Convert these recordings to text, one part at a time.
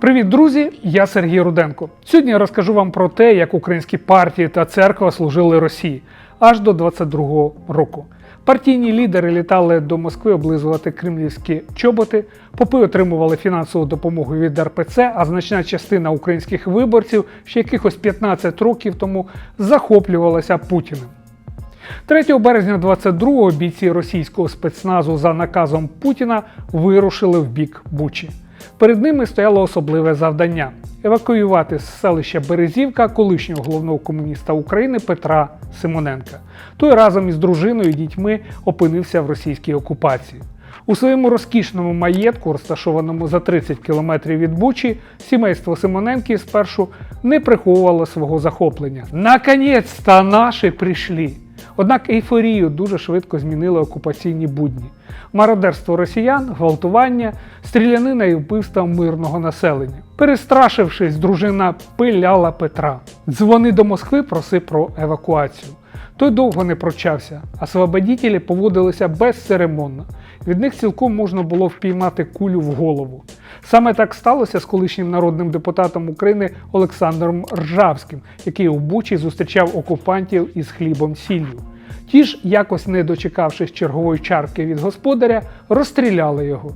Привіт, друзі! Я Сергій Руденко. Сьогодні я розкажу вам про те, як українські партії та церква служили Росії аж до 22-го року. Партійні лідери літали до Москви облизувати кремлівські чоботи, попи отримували фінансову допомогу від РПЦ, а значна частина українських виборців ще якихось 15 років тому захоплювалася Путіним. 3 березня 22-го бійці російського спецназу за наказом Путіна вирушили в бік Бучі. Перед ними стояло особливе завдання евакуювати з селища Березівка колишнього головного комуніста України Петра Симоненка. Той разом із дружиною і дітьми опинився в російській окупації. У своєму розкішному маєтку, розташованому за 30 кілометрів від Бучі, сімейство Симоненків спершу не приховувало свого захоплення. Наконець-то наші прийшли! Однак ейфорію дуже швидко змінили окупаційні будні. Мародерство росіян, гвалтування, стрілянина і вбивства мирного населення. Перестрашившись, дружина пиляла Петра. Дзвони до Москви, проси про евакуацію. Той довго не прочався, а свободітелі поводилися безцеремонно. Від них цілком можна було впіймати кулю в голову. Саме так сталося з колишнім народним депутатом України Олександром Ржавським, який у Бучі зустрічав окупантів із хлібом сіллю. Ті ж, якось не дочекавшись чергової чарки від господаря, розстріляли його.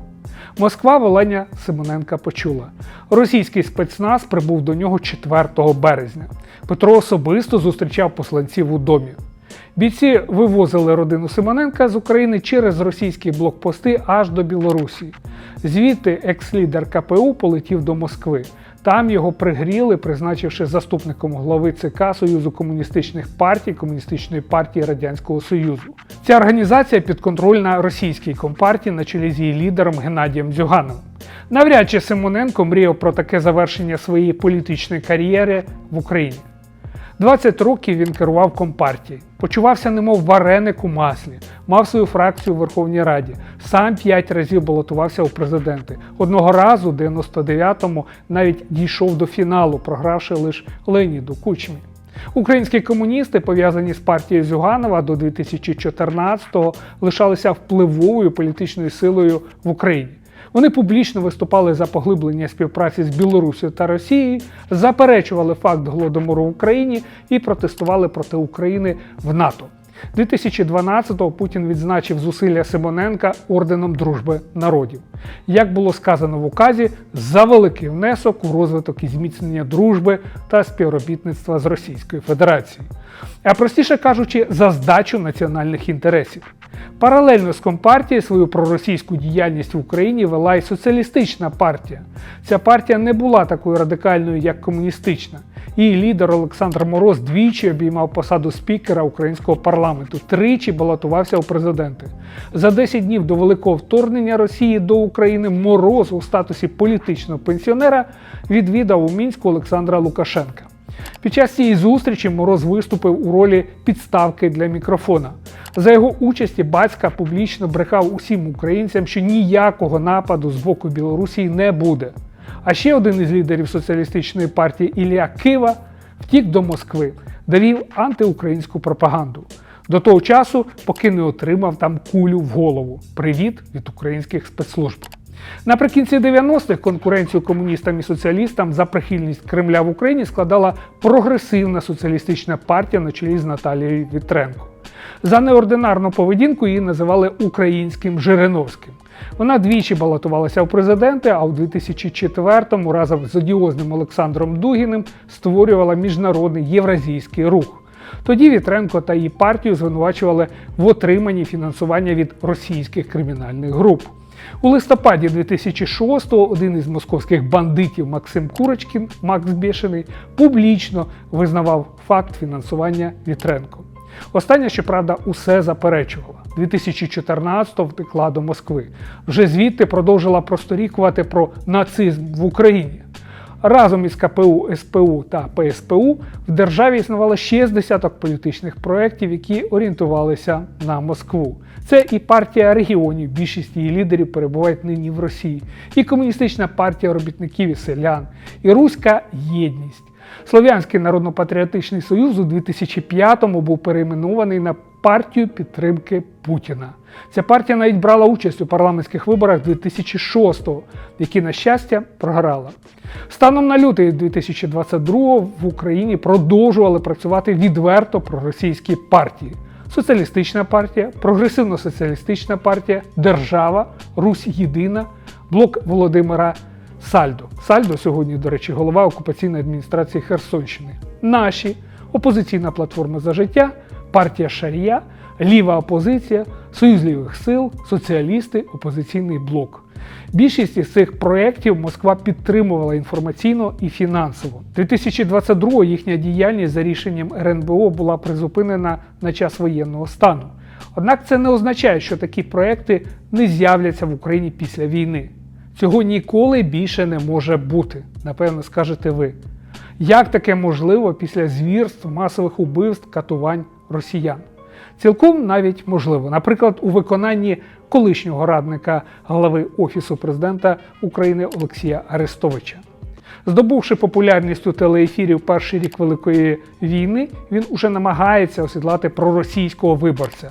Москва волення Симоненка почула. Російський спецназ прибув до нього 4 березня. Петро особисто зустрічав посланців у домі. Бійці вивозили родину Симоненка з України через російські блокпости аж до Білорусі. Звідти екс-лідер КПУ полетів до Москви. Там його пригріли, призначивши заступником голови ЦК Союзу комуністичних партій Комуністичної партії Радянського Союзу. Ця організація підконтрольна російській компартії на чолі з її лідером Геннадієм Дзюгановим. Навряд чи Симоненко мріяв про таке завершення своєї політичної кар'єри в Україні. 20 років він керував компартією, почувався немов вареник у маслі, мав свою фракцію у Верховній Раді, сам 5 разів балотувався у президенти. Одного разу, в 99-му, навіть дійшов до фіналу, програвши лише Леніду Кучмі. Українські комуністи, пов'язані з партією Зюганова до 2014-го, лишалися впливовою політичною силою в Україні. Вони публічно виступали за поглиблення співпраці з Білорусією та Росією, заперечували факт голодомору в Україні і протестували проти України в НАТО. 2012-го Путін відзначив зусилля Симоненка орденом дружби народів. Як було сказано в указі, за великий внесок у розвиток і зміцнення дружби та співробітництва з Російською Федерацією. А простіше кажучи, за здачу національних інтересів. Паралельно з Компартією свою проросійську діяльність в Україні вела і соціалістична партія. Ця партія не була такою радикальною, як комуністична. Її лідер Олександр Мороз двічі обіймав посаду спікера українського парламенту, тричі балотувався у президенти. За 10 днів до великого вторгнення Росії до України Мороз у статусі політичного пенсіонера відвідав у мінську Олександра Лукашенка. Під час цієї зустрічі Мороз виступив у ролі підставки для мікрофона. За його участі батька публічно брехав усім українцям, що ніякого нападу з боку Білорусі не буде. А ще один із лідерів соціалістичної партії Ілля Кива втік до Москви, де вів антиукраїнську пропаганду. До того часу, поки не отримав там кулю в голову. Привіт від українських спецслужб. Наприкінці 90-х конкуренцію комуністам і соціалістам за прихильність Кремля в Україні складала прогресивна соціалістична партія на чолі з Наталією Вітренко. За неординарну поведінку її називали українським Жириновським. Вона двічі балотувалася у президенти, а у 2004-му разом з одіозним Олександром Дугіним створювала міжнародний євразійський рух. Тоді Вітренко та її партію звинувачували в отриманні фінансування від російських кримінальних груп. У листопаді 2006-го один із московських бандитів Максим Курочкін, Макс Бєшений, публічно визнавав факт фінансування Вітренко. Остання, щоправда, усе заперечувала. 2014-го втекла до Москви. Вже звідти продовжила просторікувати про нацизм в Україні. Разом із КПУ, СПУ та ПСПУ в державі існувало ще з десяток політичних проєктів, які орієнтувалися на Москву. Це і партія регіонів, більшість її лідерів перебувають нині в Росії, і комуністична партія робітників і селян, і Руська єдність. Слов'янський народно-патріотичний союз у 2005-му був перейменований на партію підтримки Путіна. Ця партія навіть брала участь у парламентських виборах 2006-го, які, на щастя, програла. Станом на лютий 2022-го в Україні продовжували працювати відверто проросійські партії. Соціалістична партія, прогресивно-соціалістична партія, Держава, Русь Єдина, блок Володимира Сальдо. Сальдо сьогодні, до речі, голова окупаційної адміністрації Херсонщини. Наші опозиційна платформа за життя, партія Шарія, ліва опозиція, Союз лівих сил, соціалісти, опозиційний блок. Більшість із цих проєктів Москва підтримувала інформаційно і фінансово. 2022 їхня діяльність за рішенням РНБО була призупинена на час воєнного стану. Однак це не означає, що такі проекти не з'являться в Україні після війни. Цього ніколи більше не може бути, напевно, скажете ви. Як таке можливо після звірств, масових убивств, катувань росіян? Цілком навіть можливо, наприклад, у виконанні колишнього радника глави Офісу президента України Олексія Арестовича. Здобувши популярність у телеефірі в перший рік Великої війни, він уже намагається осідлати проросійського виборця.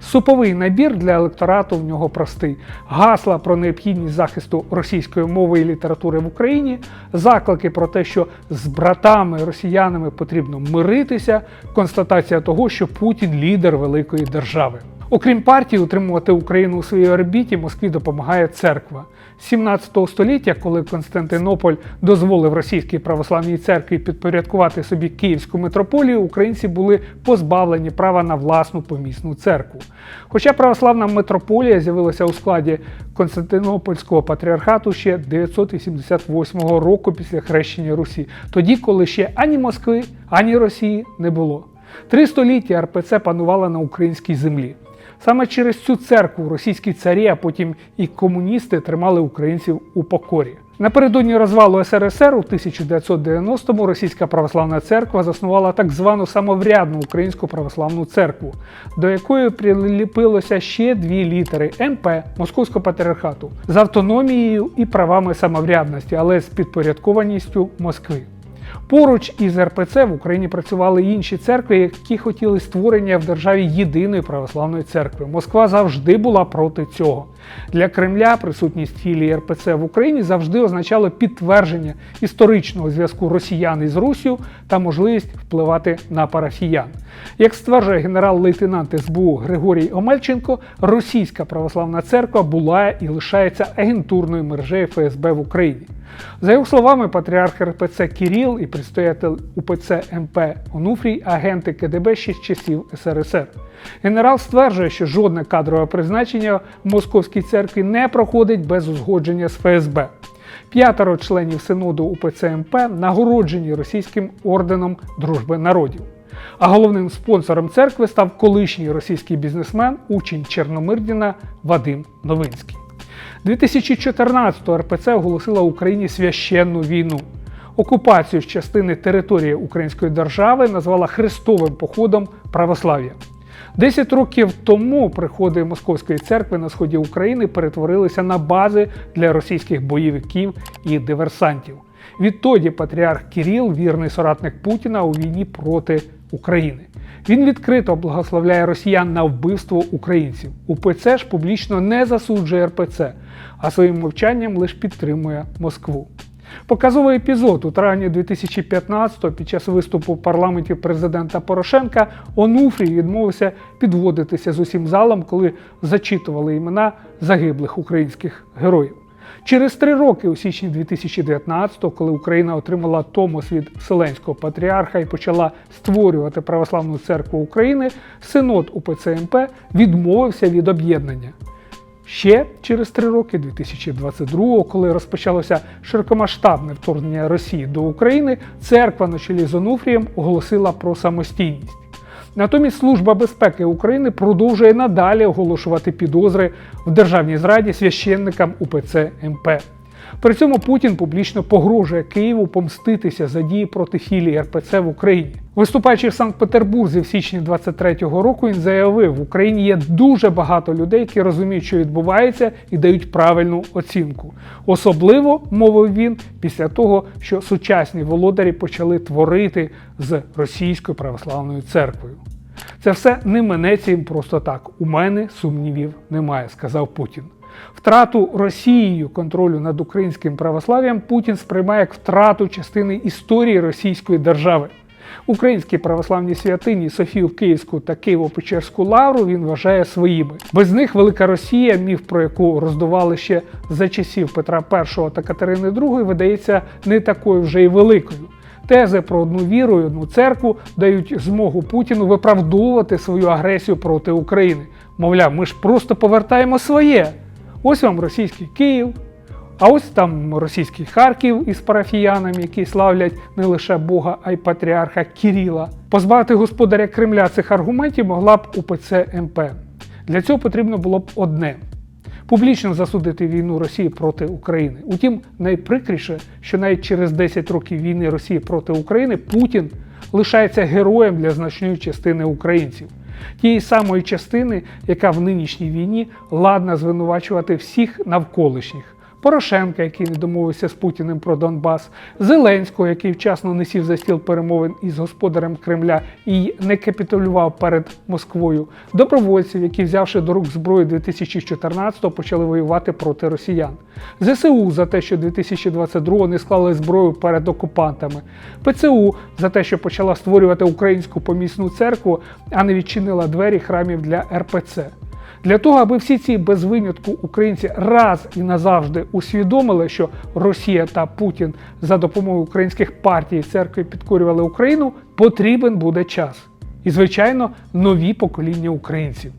Суповий набір для електорату в нього простий: гасла про необхідність захисту російської мови і літератури в Україні, заклики про те, що з братами росіянами потрібно миритися, констатація того, що Путін лідер великої держави. Окрім партії, утримувати Україну у своїй орбіті Москві допомагає церква. З 17 століття, коли Константинополь дозволив російській православній церкві підпорядкувати собі Київську митрополію, українці були позбавлені права на власну помісну церкву. Хоча православна митрополія з'явилася у складі Константинопольського патріархату ще 988 року після хрещення Русі, тоді, коли ще ані Москви, ані Росії не було. Три століття РПЦ панувала на українській землі. Саме через цю церкву російські царі, а потім і комуністи тримали українців у покорі. Напередодні розвалу СРСР у 1990-му Російська православна церква заснувала так звану самоврядну українську православну церкву, до якої приліпилося ще дві літери МП Московського патріархату з автономією і правами самоврядності, але з підпорядкованістю Москви. Поруч із РПЦ в Україні працювали інші церкви, які хотіли створення в державі єдиної православної церкви. Москва завжди була проти цього. Для Кремля присутність філії РПЦ в Україні завжди означало підтвердження історичного зв'язку росіян із Русію та можливість впливати на парафіян. Як стверджує генерал-лейтенант СБУ Григорій Омельченко, російська православна церква була і лишається агентурною мережею ФСБ в Україні. За його словами, патріарх РПЦ Кіріл і предстоятель УПЦ МП Онуфрій агенти КДБ ще з часів СРСР. Генерал стверджує, що жодне кадрове призначення в московській церкві не проходить без узгодження з ФСБ. П'ятеро членів синоду УПЦ МП нагороджені російським орденом дружби народів. А головним спонсором церкви став колишній російський бізнесмен, учень Чорномирдіна Вадим Новинський. 2014-го РПЦ оголосила Україні священну війну. Окупацію з частини території Української держави назвала Христовим походом православ'я. Десять років тому приходи Московської церкви на сході України перетворилися на бази для російських бойовиків і диверсантів. Відтоді патріарх Кіріл, вірний соратник Путіна у війні проти України. Він відкрито благословляє росіян на вбивство українців. УПЦ ж публічно не засуджує РПЦ, а своїм мовчанням лише підтримує Москву. Показовий епізод у травні 2015-го під час виступу в парламенті президента Порошенка Онуфрій відмовився підводитися з усім залом, коли зачитували імена загиблих українських героїв. Через три роки, у січні 2019-го, коли Україна отримала Томос від Вселенського патріарха і почала створювати Православну церкву України, синод УПЦ МП відмовився від об'єднання. Ще через три роки, 2022-го, коли розпочалося широкомасштабне вторгнення Росії до України, церква на чолі з Онуфрієм оголосила про самостійність. Натомість Служба безпеки України продовжує надалі оголошувати підозри в державній зраді священникам УПЦ МП. При цьому Путін публічно погрожує Києву помститися за дії проти філії РПЦ в Україні. Виступаючи в Санкт-Петербурзі в січні 23-го року, він заявив, в Україні є дуже багато людей, які розуміють, що відбувається, і дають правильну оцінку. Особливо мовив він після того, що сучасні володарі почали творити з російською православною церквою. Це все не минеться їм просто так. У мене сумнівів немає, сказав Путін. Втрату Росією контролю над українським православ'ям Путін сприймає як втрату частини історії Російської держави. Українські православні святині Софію Київську та Києво-Печерську лавру він вважає своїми. Без них Велика Росія, міф про яку роздували ще за часів Петра І та Катерини II, видається не такою вже й великою. Тези про одну віру і одну церкву дають змогу Путіну виправдовувати свою агресію проти України. Мовляв, ми ж просто повертаємо своє. Ось вам російський Київ, а ось там російський Харків із парафіянами, які славлять не лише Бога, а й патріарха Кіріла. Позбавити господаря Кремля цих аргументів могла б УПЦ МП. Для цього потрібно було б одне публічно засудити війну Росії проти України. Утім, найприкріше, що навіть через 10 років війни Росії проти України Путін лишається героєм для значної частини українців. Тієї самої частини, яка в нинішній війні ладна звинувачувати всіх навколишніх. Порошенка, який не домовився з Путіним про Донбас, Зеленського, який вчасно не сів за стіл перемовин із господарем Кремля і не капітулював перед Москвою, добровольців, які, взявши до рук зброю 2014-го, почали воювати проти росіян, ЗСУ за те, що 2022-го не склали зброю перед окупантами, ПЦУ за те, що почала створювати українську помісну церкву, а не відчинила двері храмів для РПЦ. Для того, аби всі ці без винятку українці раз і назавжди усвідомили, що Росія та Путін за допомогою українських партій і церкви підкорювали Україну, потрібен буде час. І, звичайно, нові покоління українців.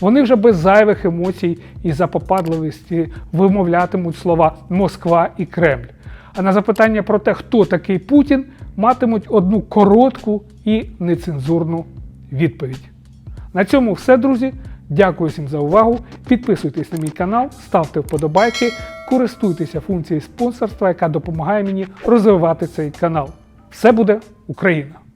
Вони вже без зайвих емоцій і запопадливості вимовлятимуть слова Москва і Кремль. А на запитання про те, хто такий Путін, матимуть одну коротку і нецензурну відповідь. На цьому все, друзі. Дякую всім за увагу. Підписуйтесь на мій канал, ставте вподобайки, користуйтеся функцією спонсорства, яка допомагає мені розвивати цей канал. Все буде Україна!